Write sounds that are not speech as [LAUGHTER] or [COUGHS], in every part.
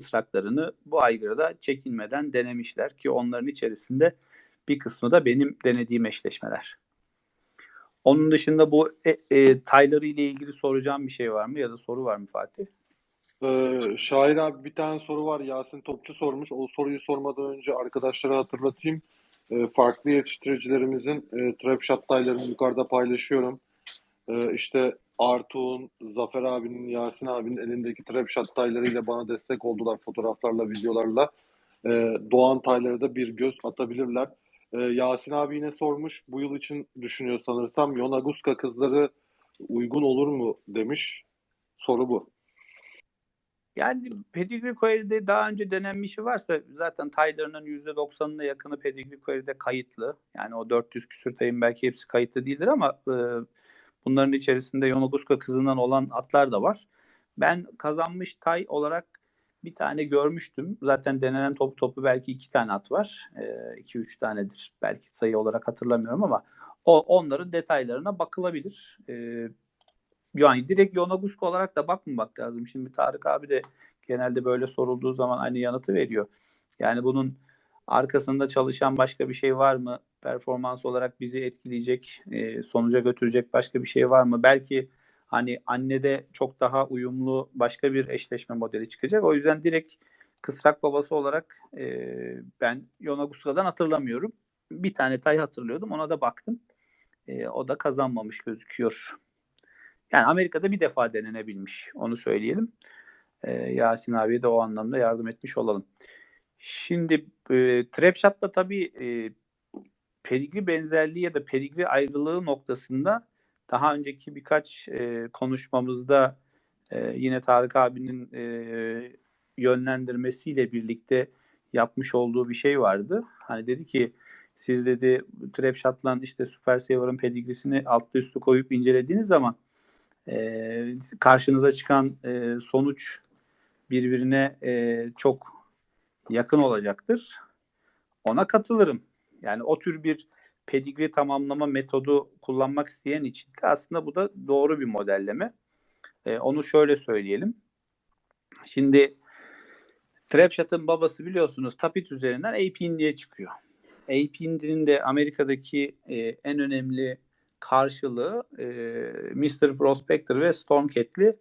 mısraklarını bu aygırda çekinmeden denemişler ki onların içerisinde bir kısmı da benim denediğim eşleşmeler. Onun dışında bu e, e, Tyler ile ilgili soracağım bir şey var mı ya da soru var mı Fatih? Ee, Şahin abi bir tane soru var. Yasin Topçu sormuş. O soruyu sormadan önce arkadaşlara hatırlatayım. Ee, farklı yetiştiricilerimizin e, trap shot taylarını yukarıda paylaşıyorum. Ee, işte Artuğ'un, Zafer abinin, Yasin abinin elindeki trap shot taylarıyla bana destek oldular fotoğraflarla, videolarla. Ee, Doğan taylara da bir göz atabilirler. Ee, Yasin abi yine sormuş. Bu yıl için düşünüyor sanırsam. Yonaguska kızları uygun olur mu demiş. Soru bu. Yani pedigree query'de daha önce denenmişi varsa zaten Tyler'ın %90'ına yakını pedigree query'de kayıtlı. Yani o 400 küsür tayın belki hepsi kayıtlı değildir ama e, bunların içerisinde Yonaguska kızından olan atlar da var. Ben kazanmış tay olarak bir tane görmüştüm. Zaten denenen topu topu belki iki tane at var. 2 e, üç tanedir. Belki sayı olarak hatırlamıyorum ama o onların detaylarına bakılabilir. E, yani direkt Yonaguska olarak da bakmamak lazım. Şimdi Tarık abi de genelde böyle sorulduğu zaman aynı yanıtı veriyor. Yani bunun arkasında çalışan başka bir şey var mı? Performans olarak bizi etkileyecek, e, sonuca götürecek başka bir şey var mı? Belki hani annede çok daha uyumlu başka bir eşleşme modeli çıkacak. O yüzden direkt kısrak babası olarak e, ben Yonaguska'dan hatırlamıyorum. Bir tane tay hatırlıyordum. Ona da baktım. E, o da kazanmamış gözüküyor. Yani Amerika'da bir defa denenebilmiş. Onu söyleyelim. E, Yasin abiye de o anlamda yardım etmiş olalım. Şimdi e, Trapshot'la tabii e, pedigri benzerliği ya da pedigri ayrılığı noktasında daha önceki birkaç e, konuşmamızda e, yine Tarık abinin e, yönlendirmesiyle birlikte yapmış olduğu bir şey vardı. Hani dedi ki siz dedi Trapshot'la işte Super Saver'ın pedigrisini altlı üstü koyup incelediğiniz zaman e, karşınıza çıkan e, sonuç birbirine e, çok yakın olacaktır. Ona katılırım. Yani o tür bir pedigri tamamlama metodu kullanmak isteyen için de aslında bu da doğru bir modelleme. E, onu şöyle söyleyelim. Şimdi Trapshot'ın babası biliyorsunuz Tapit üzerinden APIN diye çıkıyor. APIN'in de Amerika'daki e, en önemli karşılığı e, Mr. Prospector ve Stormcat'li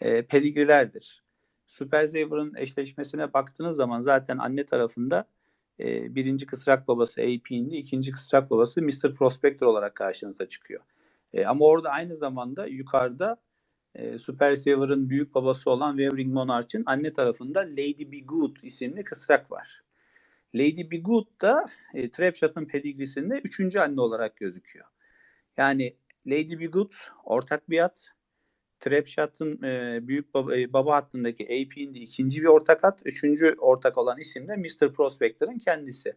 e, pedigrilerdir. Super Saver'ın eşleşmesine baktığınız zaman zaten anne tarafında e, birinci kısrak babası AP'indi, ikinci kısrak babası Mr. Prospector olarak karşınıza çıkıyor. E, ama orada aynı zamanda yukarıda e, Super Saver'ın büyük babası olan Wavering Monarch'ın anne tarafında Lady Be Good isimli kısrak var. Lady Be Good da e, Trapshot'ın pedigrisinde üçüncü anne olarak gözüküyor. Yani Lady Be Good ortak bir at. Trapshot'ın e, büyük baba, e, baba hattındaki AP'nin ikinci bir ortak at. Üçüncü ortak olan isim de Mr. Prospector'ın kendisi.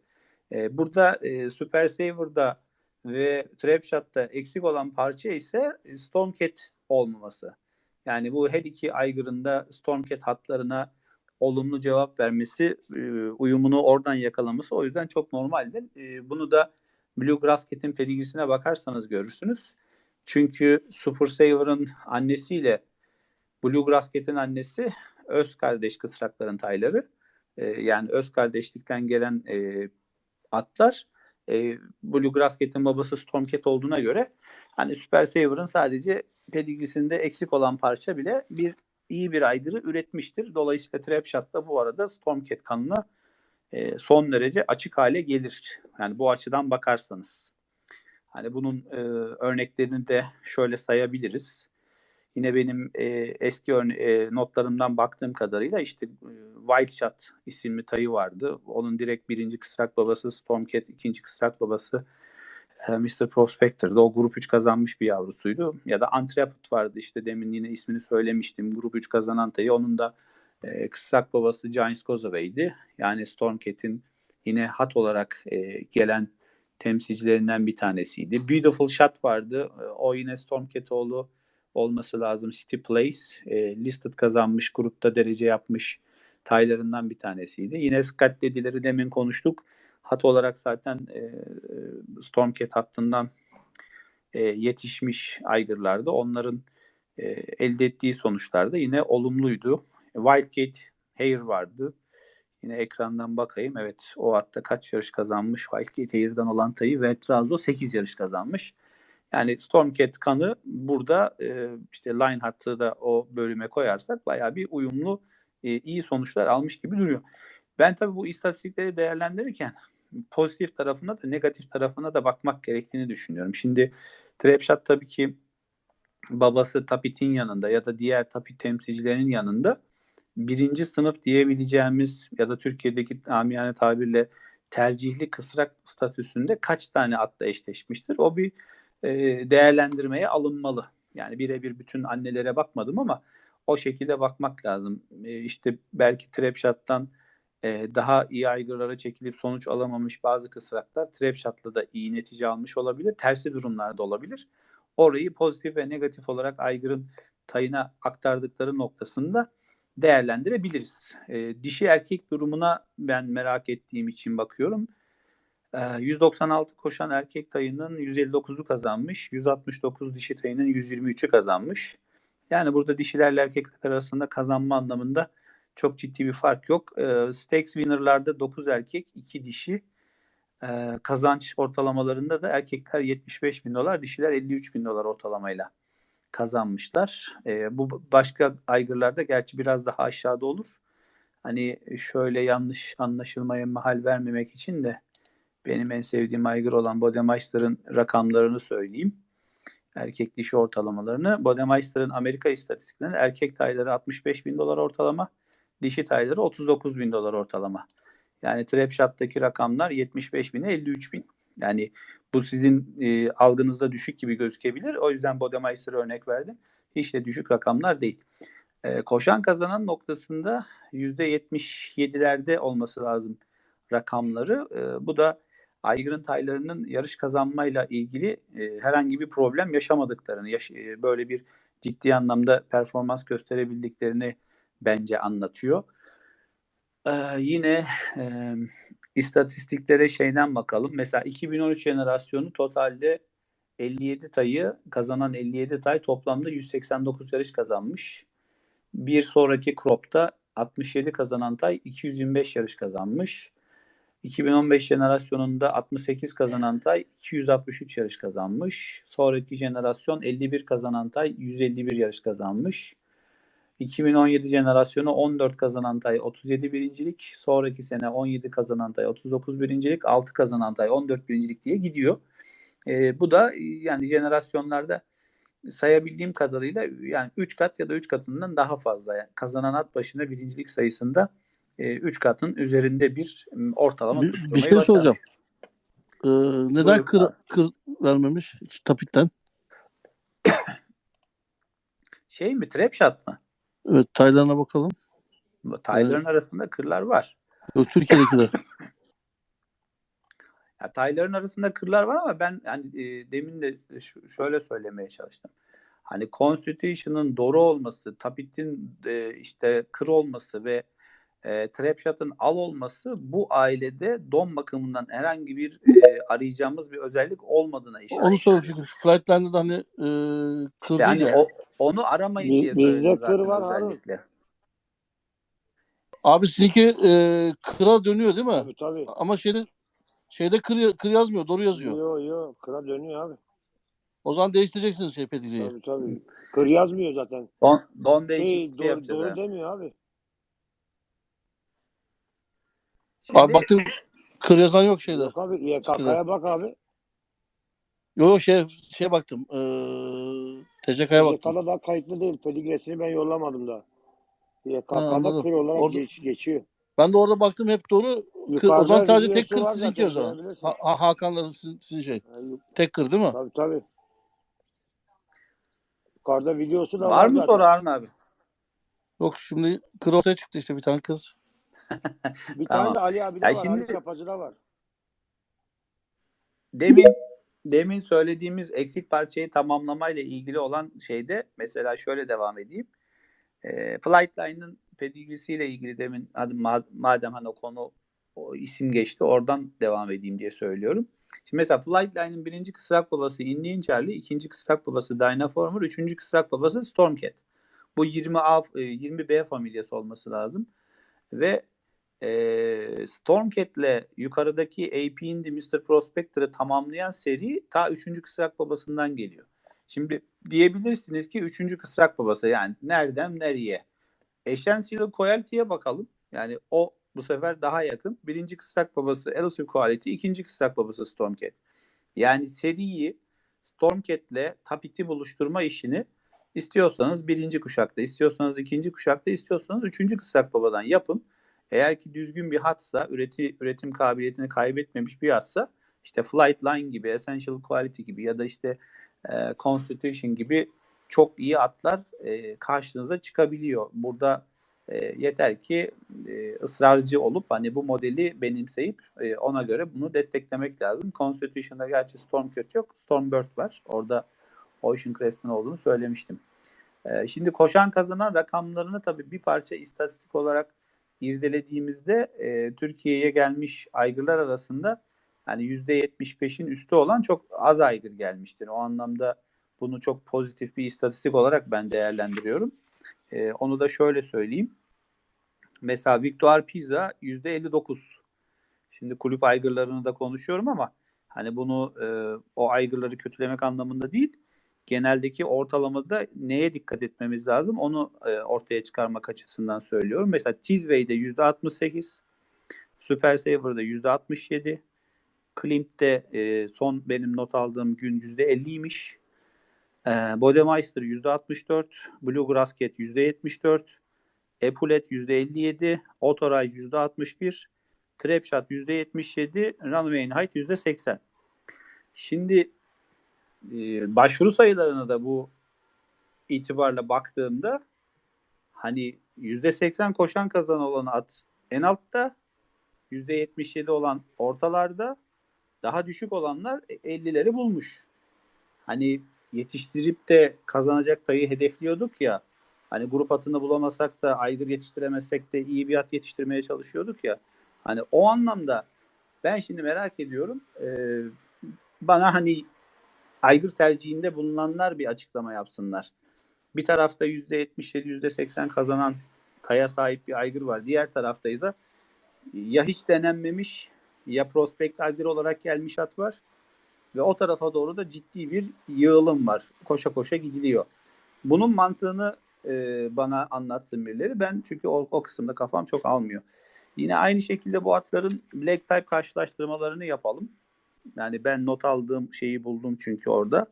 E, burada e, Super Saver'da ve Trapshot'ta eksik olan parça ise Stormcat olmaması. Yani bu her iki aygırında Stormcat hatlarına olumlu cevap vermesi, e, uyumunu oradan yakalaması o yüzden çok normaldir. E, bunu da Bluegrass Cat'in pedigrisine bakarsanız görürsünüz. Çünkü Super Saver'ın annesiyle Bluegrass Cat'in annesi öz kardeş kısrakların tayları. E, yani öz kardeşlikten gelen e, atlar. E, Bluegrass Cat'in babası Stormcat olduğuna göre hani Super Saver'ın sadece pedigrisinde eksik olan parça bile bir iyi bir aygırı üretmiştir. Dolayısıyla Trapshot da bu arada Stormcat kanına e, son derece açık hale gelir. Yani bu açıdan bakarsanız. Hani bunun e, örneklerini de şöyle sayabiliriz. Yine benim e, eski e, notlarımdan baktığım kadarıyla işte e, Wild isimli tayı vardı. Onun direkt birinci kısrak babası Stormcat, ikinci kısrak babası e, Mr. Prospector'da. O grup 3 kazanmış bir yavrusuydu. Ya da Intrepid vardı işte demin yine ismini söylemiştim. Grup 3 kazanan tayı. Onun da e, kısrak babası Giants Kozovey'di. Yani Stormcat'in yine hat olarak e, gelen temsilcilerinden bir tanesiydi. Beautiful Shot vardı. E, o yine Stormcat oğlu olması lazım. City Place. E, listed kazanmış. Grupta derece yapmış taylarından bir tanesiydi. Yine Scott dedileri demin konuştuk. Hat olarak zaten e, Stormcat hattından e, yetişmiş aygırlardı. Onların e, elde ettiği sonuçlar da yine olumluydu. Wildcat Hair vardı. Yine ekrandan bakayım. Evet o atta kaç yarış kazanmış? Hair'dan olan Tayı ve Trazo 8 yarış kazanmış. Yani Stormcat kanı burada e, işte Lionheart'ı da o bölüme koyarsak bayağı bir uyumlu e, iyi sonuçlar almış gibi duruyor. Ben tabii bu istatistikleri değerlendirirken pozitif tarafına da negatif tarafına da bakmak gerektiğini düşünüyorum. Şimdi Trapshot tabii ki babası Tapit'in yanında ya da diğer Tapit temsilcilerinin yanında birinci sınıf diyebileceğimiz ya da Türkiye'deki amiyane tabirle tercihli kısrak statüsünde kaç tane atla eşleşmiştir? O bir e, değerlendirmeye alınmalı. Yani birebir bütün annelere bakmadım ama o şekilde bakmak lazım. E, işte belki Trapshot'tan e, daha iyi aygırlara çekilip sonuç alamamış bazı kısraklar Trapshot'la da iyi netice almış olabilir. Tersi durumlarda olabilir. Orayı pozitif ve negatif olarak aygırın tayına aktardıkları noktasında değerlendirebiliriz. E, dişi erkek durumuna ben merak ettiğim için bakıyorum. E, 196 koşan erkek tayının 159'u kazanmış. 169 dişi tayının 123'ü kazanmış. Yani burada dişilerle erkekler arasında kazanma anlamında çok ciddi bir fark yok. E, Stakes winner'larda 9 erkek, 2 dişi. Kazanç ortalamalarında da erkekler 75 bin dolar, dişiler 53 bin dolar ortalamayla kazanmışlar. E, bu başka aygırlarda gerçi biraz daha aşağıda olur. Hani şöyle yanlış anlaşılmaya mahal vermemek için de benim en sevdiğim aygır olan Bodemeister'ın rakamlarını söyleyeyim. Erkek dişi ortalamalarını. Bodemeister'ın Amerika istatistiklerinde erkek tayları 65 bin dolar ortalama, dişi tayları 39 bin dolar ortalama. Yani Trapshot'taki rakamlar 75 bine 53 bin. Yani bu sizin e, algınızda düşük gibi gözükebilir. O yüzden Bodemeister'a örnek verdim. Hiç de düşük rakamlar değil. E, koşan kazanan noktasında %77'lerde olması lazım rakamları. E, bu da aygırın taylarının yarış kazanmayla ilgili e, herhangi bir problem yaşamadıklarını, yaş- e, böyle bir ciddi anlamda performans gösterebildiklerini bence anlatıyor. Ee, yine e, istatistiklere şeyden bakalım. Mesela 2013 jenerasyonu totalde 57 tayı kazanan 57 tay toplamda 189 yarış kazanmış. Bir sonraki crop'ta 67 kazanan tay 225 yarış kazanmış. 2015 jenerasyonunda 68 kazanan tay 263 yarış kazanmış. Sonraki jenerasyon 51 kazanan tay 151 yarış kazanmış. 2017 jenerasyonu 14 kazanan tay 37 birincilik. Sonraki sene 17 kazanan tay 39 birincilik. 6 kazanan tay 14 birincilik diye gidiyor. E, bu da yani jenerasyonlarda sayabildiğim kadarıyla yani 3 kat ya da 3 katından daha fazla. Yani kazanan at başına birincilik sayısında 3 e, katın üzerinde bir ortalama bir, bir şey soracağım. Ee, neden Buyurun, kır, kır vermemiş Tapit'ten? Şey mi? Trap shot mı? Evet taylarına bakalım. Tayların evet. arasında kırlar var. Yok Türkiye'dekiler. [LAUGHS] [LAUGHS] ya tayların arasında kırlar var ama ben yani e, demin de ş- şöyle söylemeye çalıştım. Hani Constitution'ın doğru olması, Tapit'in e, işte kır olması ve e, Trapshot'ın al olması bu ailede don bakımından herhangi bir e, arayacağımız bir özellik olmadığına işaret Onu soruyorum çünkü Flightline'da da hani e, kır işte hani o, onu aramayın Biz, diye Bizde kır var özellikle. Harun. Abi sizinki e, kıra dönüyor değil mi? Tabii tabii. Ama şeyde şeyde kır, kır yazmıyor, doğru yazıyor. Yok yok kıra dönüyor abi. O zaman değiştireceksiniz şey pedigreyi. Tabii tabii. Kır yazmıyor zaten. Don, don değişikliği şey, doğru. Doğru yani. demiyor abi. Şimdi, abi baktım kır yazan yok şeyde. Yok abi YKK'ya bak abi. Yok yok şey, şey baktım. Ee, TCK'ya baktım. YKK'da da kayıtlı değil. Pedigresini ben yollamadım da. YKK'da kır olarak Orada, geç, geçiyor. Ben de orada baktım hep doğru. Kır, o zaman sadece tek kır sizinki o zaman. Ha, ha, Hakan'ların sizin, sizin şey. Yani, tek kır değil mi? Tabii tabii. Yukarıda videosu da var. Var mı zaten. soru Harun abi? Yok şimdi kır ortaya çıktı işte bir tane kır. Bir tamam. tane de Ali abi de yani var. Şimdi, Ali Yapacı da var. Demin demin söylediğimiz eksik parçayı tamamlamayla ilgili olan şeyde mesela şöyle devam edeyim. E, Flightline'ın pedigrisiyle ilgili demin hadi madem hani o konu o isim geçti oradan devam edeyim diye söylüyorum. Şimdi mesela Flightline'ın birinci kısrak babası Indian Charlie, ikinci kısrak babası Dynaformer, üçüncü kısrak babası Stormcat. Bu 20A, 20B familyası olması lazım. ve e, Stormcat'le yukarıdaki AP Indy Mr. Prospector'ı tamamlayan seri ta 3. kısrak babasından geliyor. Şimdi diyebilirsiniz ki 3. kısrak babası yani nereden nereye? Essential Quality'ye bakalım. Yani o bu sefer daha yakın. Birinci kısrak babası Elusive Quality, ikinci kısrak babası Stormcat. Yani seriyi Stormcat'le Tapit'i buluşturma işini istiyorsanız birinci kuşakta, istiyorsanız ikinci kuşakta, istiyorsanız üçüncü kısrak babadan yapın. Eğer ki düzgün bir hatsa, üreti, üretim kabiliyetini kaybetmemiş bir hatsa işte Flight Line gibi, Essential Quality gibi ya da işte e, Constitution gibi çok iyi atlar e, karşınıza çıkabiliyor. Burada e, yeter ki e, ısrarcı olup hani bu modeli benimseyip e, ona göre bunu desteklemek lazım. Constitution'da gerçi Stormcat yok, Stormbird var. Orada Ocean Crest'in olduğunu söylemiştim. E, şimdi koşan kazanan rakamlarını tabii bir parça istatistik olarak irdelediğimizde e, Türkiye'ye gelmiş aygırlar arasında yani %75'in üstü olan çok az aygır gelmiştir. O anlamda bunu çok pozitif bir istatistik olarak ben değerlendiriyorum. E, onu da şöyle söyleyeyim. Mesela Victor Pizza %59. Şimdi kulüp aygırlarını da konuşuyorum ama hani bunu e, o aygırları kötülemek anlamında değil. Geneldeki ortalamada neye dikkat etmemiz lazım onu e, ortaya çıkarmak açısından söylüyorum. Mesela Tizway'de %68, Super Saver'da %67, Klimt'te e, son benim not aldığım gün %50'ymiş. E, Bodemeister %64, Bluegrass Cat %74, Epulet %57, Otoray %61, Trapshot %77, Runway Height %80. Şimdi e, başvuru sayılarına da bu itibarla baktığımda hani %80 koşan kazanan olan at en altta, %77 olan ortalarda, daha düşük olanlar 50'leri bulmuş. Hani yetiştirip de kazanacak tayı hedefliyorduk ya. Hani grup atını bulamasak da aygır yetiştiremezsek de iyi bir at yetiştirmeye çalışıyorduk ya. Hani o anlamda ben şimdi merak ediyorum. E, bana hani aygır tercihinde bulunanlar bir açıklama yapsınlar. Bir tarafta %77, %80 kazanan taya sahip bir aygır var. Diğer taraftayız da ya hiç denenmemiş ya prospekt aygır olarak gelmiş at var. Ve o tarafa doğru da ciddi bir yığılım var. Koşa koşa gidiliyor. Bunun mantığını e, bana anlatsın birileri. Ben çünkü o, o kısımda kafam çok almıyor. Yine aynı şekilde bu atların black type karşılaştırmalarını yapalım. Yani ben not aldığım şeyi buldum çünkü orada.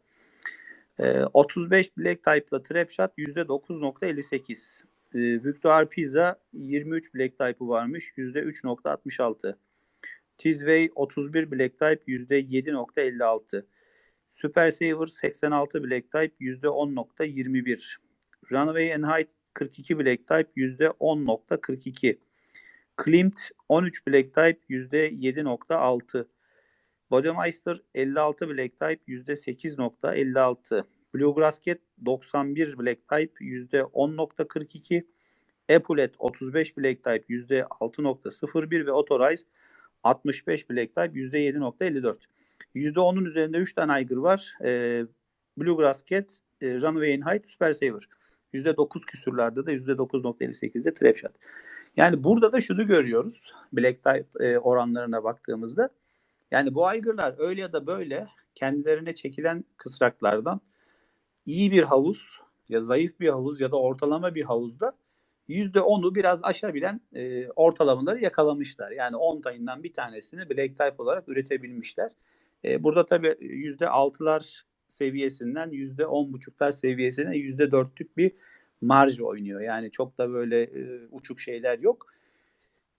E, 35 black type'la trap shot %9.58. E, Victor Pizza 23 black type'ı varmış %3.66. Tizway 31 black type %7.56. Super Saver 86 black type %10.21. Runway and Height 42 black type %10.42. Klimt 13 black type %7.6. Bodemeister 56 black type %8.56. Bluegrass Cat 91 black type %10.42. Epulet 35 black type %6.01 ve Autorize 65 black type %7.54. %10'un üzerinde 3 tane aygır var. E, Bluegrass Cat, e, Runway Height, Super Saver. %9 küsürlerde de %9.58'de Trapshot. Yani burada da şunu görüyoruz. Black type e, oranlarına baktığımızda. Yani bu aygırlar öyle ya da böyle kendilerine çekilen kısraklardan iyi bir havuz ya zayıf bir havuz ya da ortalama bir havuzda %10'u biraz aşabilen e, ortalamaları yakalamışlar. Yani 10 tayından bir tanesini black type olarak üretebilmişler. E, burada tabii %6'lar seviyesinden %10.5'lar seviyesine %4'lük bir marj oynuyor. Yani çok da böyle e, uçuk şeyler yok.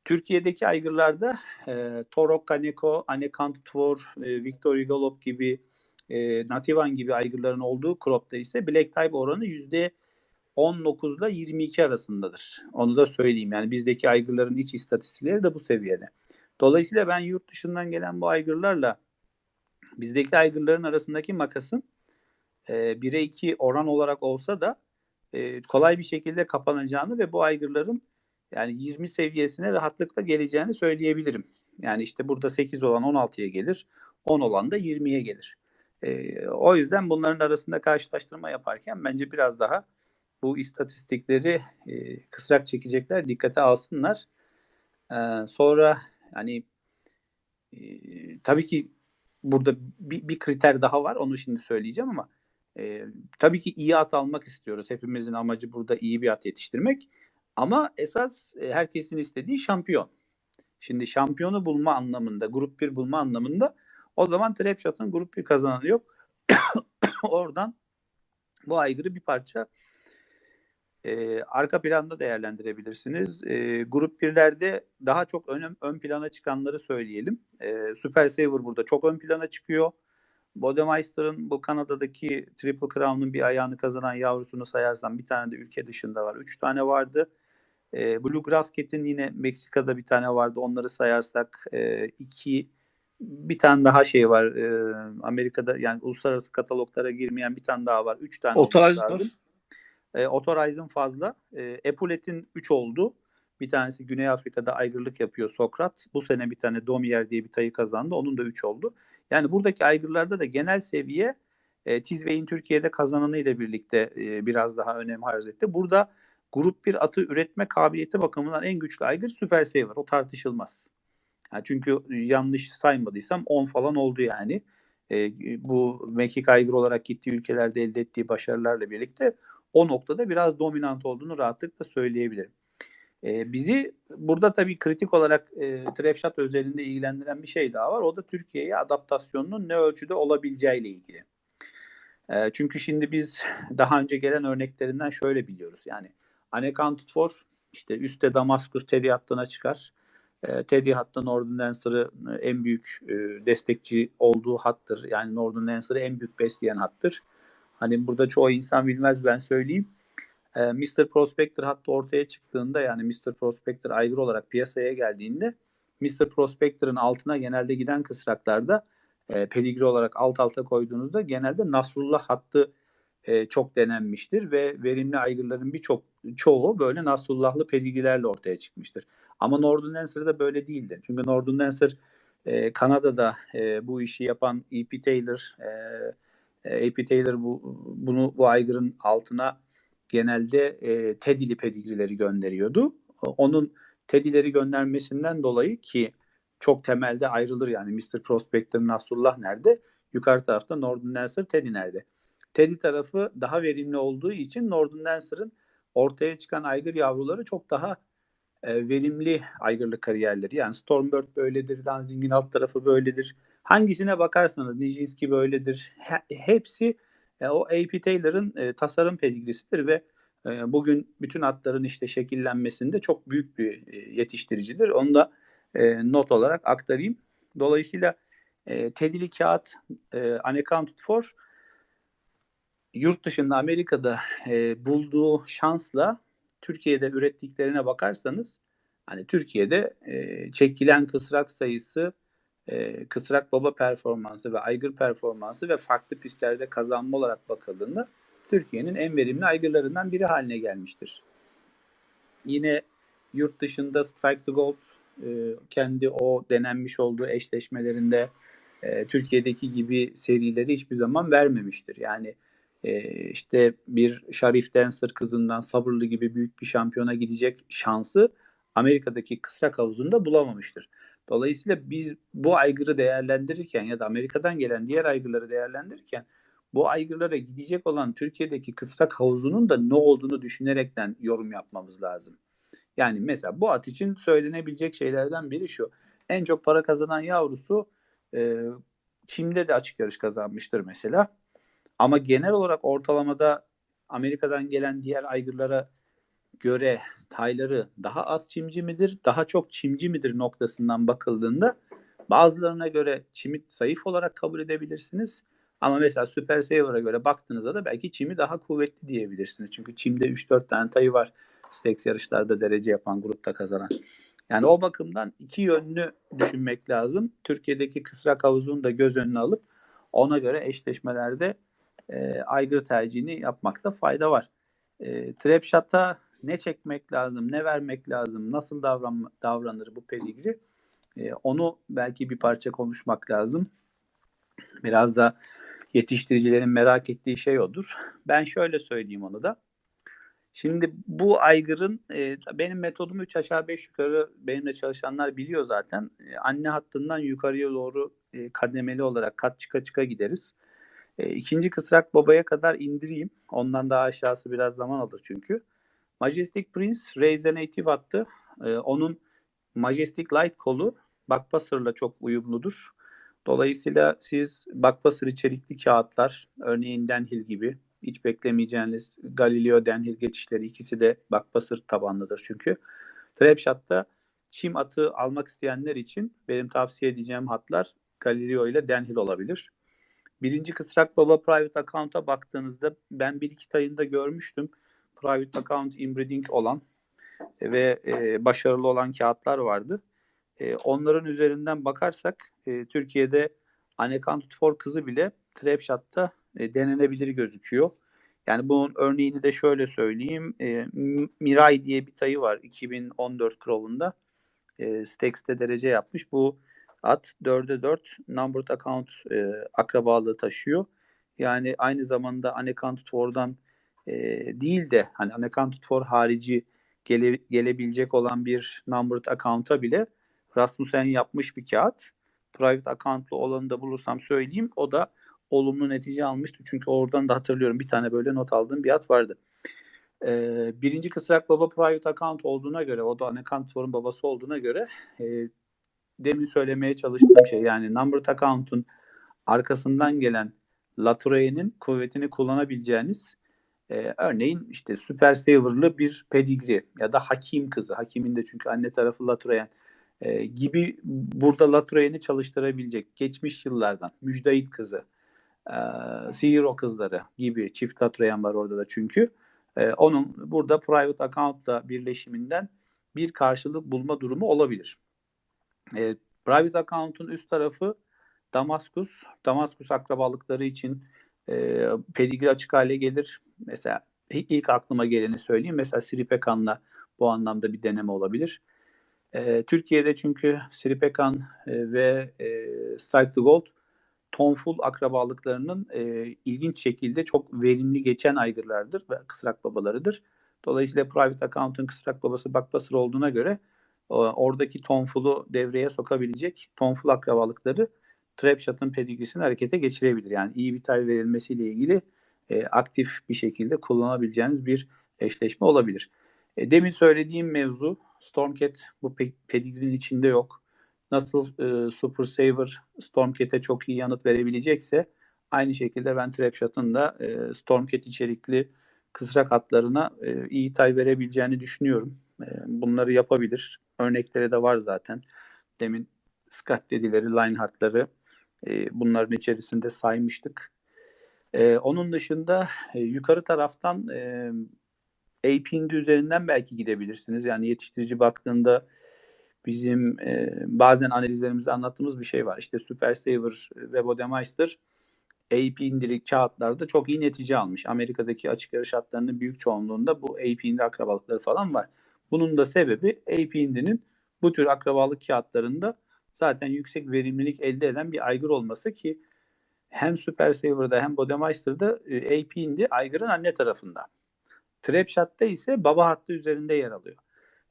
Türkiye'deki aygırlarda e, Torok, Kaneko, Anekant Tvor, e, Victory Galop gibi e, Nativan gibi aygırların olduğu crop'ta ise Black Type oranı yüzde 19 ile 22 arasındadır. Onu da söyleyeyim. Yani bizdeki aygırların iç istatistikleri de bu seviyede. Dolayısıyla ben yurt dışından gelen bu aygırlarla bizdeki aygırların arasındaki makasın e, 1'e 2 oran olarak olsa da e, kolay bir şekilde kapanacağını ve bu aygırların yani 20 seviyesine rahatlıkla geleceğini söyleyebilirim. Yani işte burada 8 olan 16'ya gelir, 10 olan da 20'ye gelir. E, o yüzden bunların arasında karşılaştırma yaparken bence biraz daha bu istatistikleri e, kısrak çekecekler, dikkate alsınlar. Ee, sonra hani e, tabii ki burada bir, bir kriter daha var. Onu şimdi söyleyeceğim ama e, tabii ki iyi at almak istiyoruz. Hepimizin amacı burada iyi bir at yetiştirmek. Ama esas e, herkesin istediği şampiyon. Şimdi şampiyonu bulma anlamında, grup 1 bulma anlamında o zaman Trapshot'ın grup 1 kazananı yok. [COUGHS] Oradan bu aygırı bir parça e, arka planda değerlendirebilirsiniz. E, grup 1'lerde daha çok ön, ön plana çıkanları söyleyelim. E, Super Saver burada çok ön plana çıkıyor. Bodemeister'ın bu Kanada'daki Triple Crown'un bir ayağını kazanan yavrusunu sayarsam bir tane de ülke dışında var. Üç tane vardı. E, Blue Grass Cat'in yine Meksika'da bir tane vardı. Onları sayarsak e, iki bir tane daha şey var. E, Amerika'da yani uluslararası kataloglara girmeyen bir tane daha var. Üç tane Authorized var. E, Authorize'ın fazla. E, Epulet'in 3 oldu. Bir tanesi Güney Afrika'da aygırlık yapıyor Sokrat. Bu sene bir tane Domier diye bir tayı kazandı. Onun da 3 oldu. Yani buradaki aygırlarda da genel seviye e, Tizvey'in Türkiye'de kazananı ile birlikte e, biraz daha önem arz etti. Burada grup bir atı üretme kabiliyeti bakımından en güçlü aygır Super Saver. O tartışılmaz. Yani çünkü yanlış saymadıysam 10 falan oldu yani. E, bu mekik aygır olarak gittiği ülkelerde elde ettiği başarılarla birlikte o noktada biraz dominant olduğunu rahatlıkla söyleyebilirim. E, bizi burada tabii kritik olarak e, Trapshot özelinde ilgilendiren bir şey daha var. O da Türkiye'ye adaptasyonunun ne ölçüde olabileceğiyle ilgili. E, çünkü şimdi biz daha önce gelen örneklerinden şöyle biliyoruz. Yani Unaccounted for işte üstte Damaskus Teddy hattına çıkar. E, Teddy hattı Northern Dancer'ı en büyük e, destekçi olduğu hattır. Yani Northern Dancer'ı en büyük besleyen hattır. Hani burada çoğu insan bilmez ben söyleyeyim. E, Mr. Prospector hattı ortaya çıktığında yani Mr. Prospector aygır olarak piyasaya geldiğinde Mr. Prospector'ın altına genelde giden kısraklarda e, pedigri olarak alt alta koyduğunuzda genelde Nasrullah hattı e, çok denenmiştir ve verimli aygırların birçok çoğu böyle Nasrullahlı pedigrilerle ortaya çıkmıştır. Ama Northern Dancer'da böyle değildir. Çünkü Northern Dancer e, Kanada'da e, bu işi yapan E.P. Taylor e, A.P. Taylor bu, bunu bu aygırın altına genelde e, Teddy'li pedigrileri gönderiyordu. Onun Teddy'leri göndermesinden dolayı ki çok temelde ayrılır yani Mr. Prospector Nasrullah nerede? Yukarı tarafta Northern Dancer Teddy nerede? Teddy tarafı daha verimli olduğu için Northern Dancer'ın ortaya çıkan aygır yavruları çok daha e, verimli aygırlık kariyerleri. Yani Stormbird böyledir, Danzig'in alt tarafı böyledir. Hangisine bakarsanız Nijinsky böyledir. He, hepsi e, o A.P. Taylor'ın e, tasarım pedigrisidir ve e, bugün bütün atların işte şekillenmesinde çok büyük bir e, yetiştiricidir. Onu da e, not olarak aktarayım. Dolayısıyla e, tedili kağıt e, unaccounted for yurt dışında Amerika'da e, bulduğu şansla Türkiye'de ürettiklerine bakarsanız hani Türkiye'de e, çekilen kısrak sayısı e, kısrak baba performansı ve aygır performansı ve farklı pistlerde kazanma olarak bakıldığında Türkiye'nin en verimli aygırlarından biri haline gelmiştir. Yine yurt dışında Strike the Gold e, kendi o denenmiş olduğu eşleşmelerinde e, Türkiye'deki gibi serileri hiçbir zaman vermemiştir. Yani e, işte bir Sharif Dancer kızından sabırlı gibi büyük bir şampiyona gidecek şansı Amerika'daki kısrak havuzunda bulamamıştır. Dolayısıyla biz bu aygırı değerlendirirken ya da Amerika'dan gelen diğer aygırları değerlendirirken bu aygırlara gidecek olan Türkiye'deki kısrak havuzunun da ne olduğunu düşünerekten yorum yapmamız lazım. Yani mesela bu at için söylenebilecek şeylerden biri şu. En çok para kazanan yavrusu e, Çim'de de açık yarış kazanmıştır mesela. Ama genel olarak ortalamada Amerika'dan gelen diğer aygırlara göre tayları daha az çimci midir, daha çok çimci midir noktasından bakıldığında bazılarına göre çimi zayıf olarak kabul edebilirsiniz. Ama mesela Super Saver'a göre baktığınızda da belki çimi daha kuvvetli diyebilirsiniz. Çünkü çimde 3-4 tane tayı var. Stakes yarışlarda derece yapan grupta kazanan. Yani o bakımdan iki yönlü düşünmek lazım. Türkiye'deki kısrak havuzunu da göz önüne alıp ona göre eşleşmelerde e, aygır tercihini yapmakta fayda var. E, trap shot'a ne çekmek lazım, ne vermek lazım, nasıl davran, davranır bu pedigri e, onu belki bir parça konuşmak lazım. Biraz da yetiştiricilerin merak ettiği şey odur. Ben şöyle söyleyeyim onu da. Şimdi bu aygırın e, benim metodumu 3 aşağı 5 yukarı benimle çalışanlar biliyor zaten. E, anne hattından yukarıya doğru e, kademeli olarak kat çıka çıka gideriz. E, ikinci kısrak babaya kadar indireyim. Ondan daha aşağısı biraz zaman alır çünkü. Majestic Prince Raise Native attı. E, onun Majestic Light kolu Backbusser'la çok uyumludur. Dolayısıyla siz Backbusser içerikli kağıtlar, örneğin Denhill gibi hiç beklemeyeceğiniz Galileo Denhill geçişleri ikisi de Backbusser tabanlıdır çünkü. Trapshot'ta çim atı almak isteyenler için benim tavsiye edeceğim hatlar Galileo ile Denhill olabilir. Birinci kısrak baba private account'a baktığınızda ben bir iki tayında görmüştüm. Private account inbreeding olan ve e, başarılı olan kağıtlar vardı. E, onların üzerinden bakarsak e, Türkiye'de Unaccounted for kızı bile Trapshot'ta e, denenebilir gözüküyor. Yani bunun örneğini de şöyle söyleyeyim. E, Miray diye bir tayı var 2014 Crow'unda. E, Stex'te derece yapmış. Bu at 4'e 4 numbered account e, akrabalığı taşıyor. Yani aynı zamanda unaccounted for'dan e, değil de hani unaccounted for harici gele, gelebilecek olan bir numbered account'a bile Rasmussen yapmış bir kağıt. Private account'lu olanı da bulursam söyleyeyim. O da olumlu netice almıştı. Çünkü oradan da hatırlıyorum bir tane böyle not aldığım bir at vardı. Ee, birinci kısrak baba private account olduğuna göre, o da unaccount for'un babası olduğuna göre e, demin söylemeye çalıştığım şey yani numbered account'un arkasından gelen Lature'nin kuvvetini kullanabileceğiniz e, örneğin işte Super Saver'lı bir pedigree ya da Hakim kızı. Hakimin de çünkü anne tarafı Latureyen e, gibi burada Latureyen'i çalıştırabilecek geçmiş yıllardan Müjdahit kızı, e, Sihiro kızları gibi çift Latureyen var orada da çünkü. E, onun burada private account'la birleşiminden bir karşılık bulma durumu olabilir. E, private account'un üst tarafı Damaskus. Damaskus akrabalıkları için e, pedigri açık hale gelir. Mesela ilk aklıma geleni söyleyeyim. Mesela Siripekan'la bu anlamda bir deneme olabilir. E, Türkiye'de çünkü Siripekan e, ve e, Strike the Gold tonful akrabalıklarının e, ilginç şekilde çok verimli geçen aygırlardır ve kısrak babalarıdır. Dolayısıyla private account'un kısrak babası Backbusser olduğuna göre oradaki tonfulu devreye sokabilecek tonful akrabalıkları Trapshot'ın pedigrisini harekete geçirebilir. Yani iyi bir tay verilmesiyle ilgili e, aktif bir şekilde kullanabileceğiniz bir eşleşme olabilir. E, demin söylediğim mevzu Stormcat bu pe- pedigrinin içinde yok. Nasıl e, Super Saver Stormcat'e çok iyi yanıt verebilecekse aynı şekilde ben Trapshot'ın da e, Stormcat içerikli kısrak hatlarına e, iyi tay verebileceğini düşünüyorum. E, bunları yapabilir. Örnekleri de var zaten. Demin Scott dedileri, line hatları e, bunların içerisinde saymıştık. E, onun dışında e, yukarı taraftan AP'inde üzerinden belki gidebilirsiniz. Yani yetiştirici baktığında bizim bazen analizlerimizde anlattığımız bir şey var. İşte Super Saver ve Bodemeister AP indiri kağıtlarda çok iyi netice almış. Amerika'daki açık yarış hatlarının büyük çoğunluğunda bu AP indi akrabalıkları falan var. Bunun da sebebi AP indinin bu tür akrabalık kağıtlarında zaten yüksek verimlilik elde eden bir aygır olması ki hem Super Saver'da hem Bodemeister'da e, AP indi aygırın anne tarafında. Trapshot'ta ise baba hattı üzerinde yer alıyor.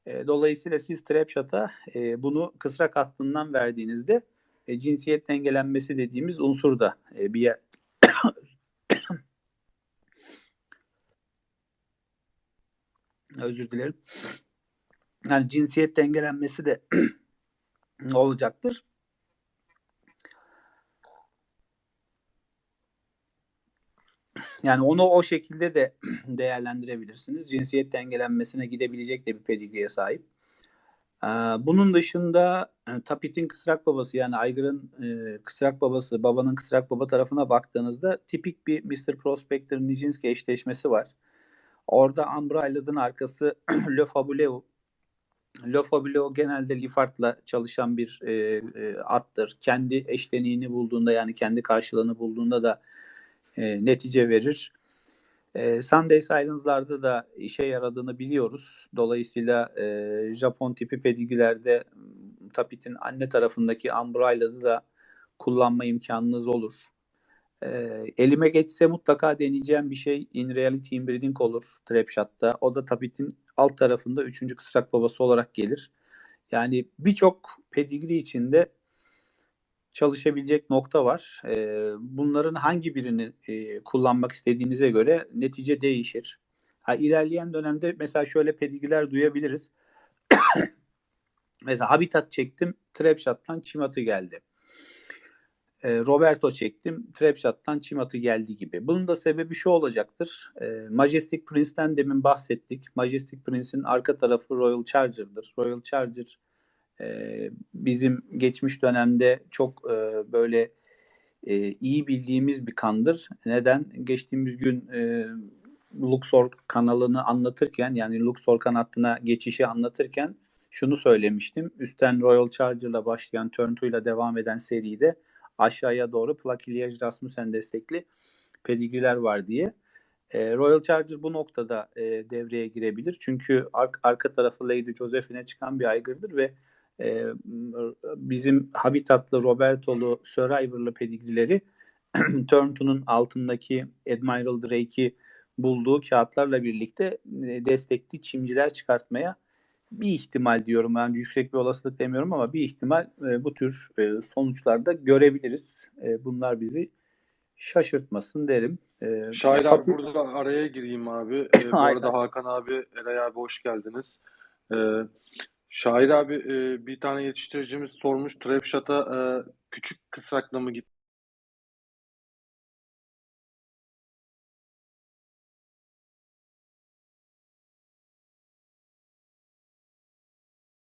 E, dolayısıyla siz Trapshot'a e, bunu kısrak hattından verdiğinizde e, cinsiyet dengelenmesi dediğimiz unsur da bir yer [COUGHS] özür dilerim. Yani cinsiyet dengelenmesi de [CLEARS THROAT] olacaktır. Yani onu o şekilde de [CLEARS THROAT] değerlendirebilirsiniz. Cinsiyet dengelenmesine gidebilecek de bir pedigriye sahip. Bunun dışında e, Tapit'in kısrak babası yani Aygır'ın e, kısrak babası, babanın kısrak baba tarafına baktığınızda tipik bir Mr. Prospector Nijinsky eşleşmesi var. Orada Ambraylad'ın arkası [CLEARS THROAT] Le Fabuleux. Le Fabuleux genelde Lifart'la çalışan bir e, e, attır. Kendi eşleniğini bulduğunda yani kendi karşılığını bulduğunda da e, netice verir. E, Sunday Silence'larda da işe yaradığını biliyoruz. Dolayısıyla e, Japon tipi pedigilerde Tapit'in anne tarafındaki Ambraylad'ı da kullanma imkanınız olur. Ee, elime geçse mutlaka deneyeceğim bir şey In Reality Inbreeding olur Trapshot'ta. O da Tapit'in alt tarafında 3. kısrak babası olarak gelir. Yani birçok pedigree içinde çalışabilecek nokta var. Ee, bunların hangi birini e, kullanmak istediğinize göre netice değişir. Ha, ilerleyen dönemde mesela şöyle pedigreeler duyabiliriz. [COUGHS] mesela Habitat çektim, Trapshot'tan Chimatı geldi. Ee, Roberto çektim, Trapshot'tan Chimatı geldi gibi. Bunun da sebebi şu olacaktır. Ee, Majestic Prince'ten demin bahsettik. Majestic Prince'in arka tarafı Royal Charger'dır. Royal Charger e, bizim geçmiş dönemde çok e, böyle e, iyi bildiğimiz bir kandır. Neden? Geçtiğimiz gün e, Luxor kanalını anlatırken yani Luxor kanatına geçişi anlatırken şunu söylemiştim. Üstten Royal Charger'la başlayan Turn 2 ile devam eden seride aşağıya doğru Plaquiliage Rasmussen destekli pedigreeler var diye. E, Royal Charger bu noktada e, devreye girebilir. Çünkü ar- arka tarafı Lady Josephine çıkan bir aygırdır ve e, bizim Habitat'lı, Roberto'lu, Survivor'lı pedigrileri [CLEARS THROAT] Turn 2'nun altındaki Admiral Drake'i bulduğu kağıtlarla birlikte e, destekli çimciler çıkartmaya bir ihtimal diyorum. Yani yüksek bir olasılık demiyorum ama bir ihtimal e, bu tür e, sonuçlarda görebiliriz. E, bunlar bizi şaşırtmasın derim. E, Tapit- abi burada araya gireyim abi. Ee, [LAUGHS] bu arada Hakan abi, Eray abi hoş geldiniz. Ee, Şair abi e, bir tane yetiştiricimiz sormuş Trapshot'a e, küçük kısrakla mı git